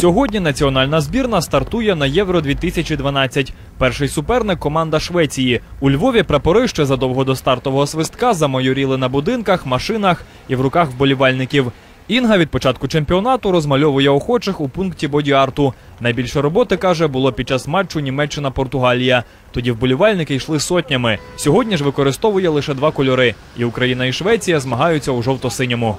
Сьогодні національна збірна стартує на Євро 2012. Перший суперник команда Швеції. У Львові прапори ще задовго до стартового свистка замайоріли на будинках, машинах і в руках вболівальників. Інга від початку чемпіонату розмальовує охочих у пункті боді-арту. Найбільше роботи каже було під час матчу Німеччина-Португалія. Тоді вболівальники йшли сотнями. Сьогодні ж використовує лише два кольори. І Україна і Швеція змагаються у жовто-синьому.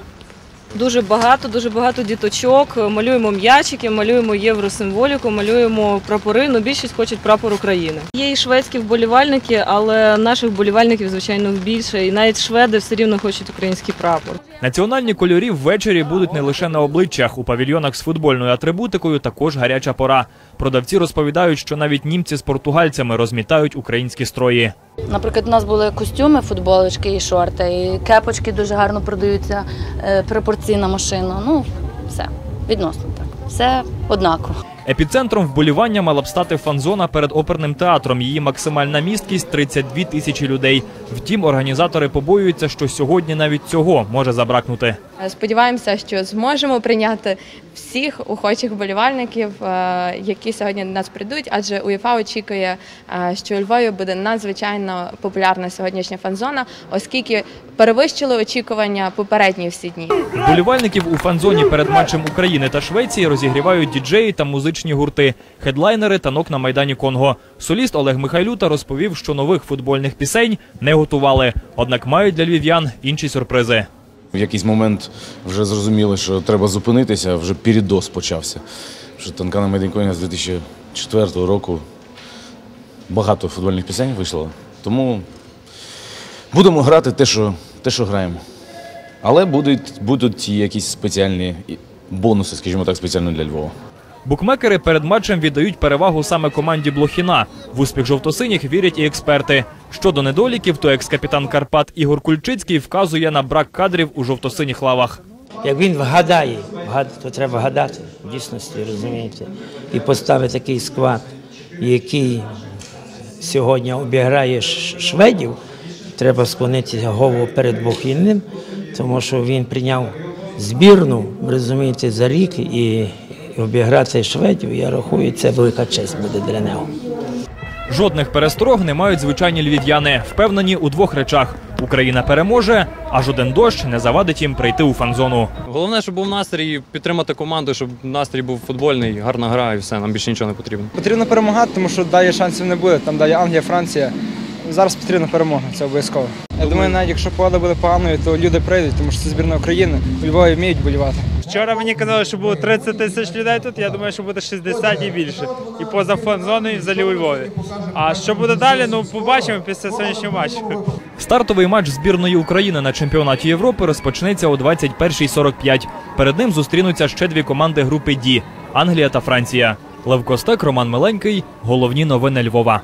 Дуже багато, дуже багато діточок. Малюємо м'ячики, малюємо євросимволіку, малюємо прапори. Ну більшість хочуть прапор України. Є і шведські вболівальники, але наших вболівальників звичайно більше. І навіть шведи все рівно хочуть український прапор. Національні кольорі ввечері будуть не лише на обличчях. У павільйонах з футбольною атрибутикою також гаряча пора. Продавці розповідають, що навіть німці з португальцями розмітають українські строї. Наприклад, у нас були костюми, футболочки і шорти, і кепочки дуже гарно продаються е, пропорційна машина. Ну, все, відносно так. Все однаково. Епіцентром вболівання мала б стати фан-зона перед оперним театром. Її максимальна місткість 32 тисячі людей. Втім, організатори побоюються, що сьогодні навіть цього може забракнути. Сподіваємося, що зможемо прийняти всіх охочих вболівальників, е, які сьогодні до нас прийдуть, адже УЄФА очікує, е, що у Львові буде надзвичайно популярна сьогоднішня фан-зона, оскільки перевищили очікування попередні всі дні. Вболівальників у фан-зоні перед матчем України та Швеції розігрівають діджеї та музичні гурти, хедлайнери танок на майдані Конго. Соліст Олег Михайлюта розповів, що нових футбольних пісень не готували, однак мають для львів'ян інші сюрпризи. В якийсь момент вже зрозуміли, що треба зупинитися, вже передос почався. Що танка на Майданконі з 2004 року багато футбольних пісень вийшло. Тому будемо грати те, що, те, що граємо. Але будуть, будуть якісь спеціальні бонуси, скажімо так, спеціально для Львова. Букмекери перед матчем віддають перевагу саме команді Блохіна. В успіх жовтосиніх вірять і експерти. Щодо недоліків, то екс-капітан Карпат Ігор Кульчицький вказує на брак кадрів у жовтосиніх лавах. Як він вгадає, вгад- то треба гадати в дійсності, розумієте, і поставити такий склад, який сьогодні обіграє шведів, треба склонити голову перед Бохільним, тому що він прийняв збірну, розумієте, за рік і обіграти шведів, я рахую, це велика честь буде для нього. Жодних пересторог не мають звичайні львів'яни. Впевнені у двох речах: Україна переможе, а жоден дощ не завадить їм прийти у фан-зону. Головне, щоб був настрій, підтримати команду, щоб настрій був футбольний, гарна гра і все, нам більше нічого не потрібно. Потрібно перемагати, тому що далі шансів не буде. Там далі Англія, Франція. Зараз потрібна перемога, це обов'язково. Я думаю, навіть якщо погода буде поганою, то люди прийдуть, тому що це збірна України. У Львові вміють болівати. Вчора мені казали, що було 30 тисяч людей тут. Я думаю, що буде 60 і більше. І поза фан-зоною, і взагалі у Львові. А що буде далі? Ну побачимо після сьогоднішнього матчу. Стартовий матч збірної України на чемпіонаті Європи розпочнеться о 21.45. Перед ним зустрінуться ще дві команди групи Ді Англія та Франція. Лев Костек, Роман Миленький. Головні новини Львова.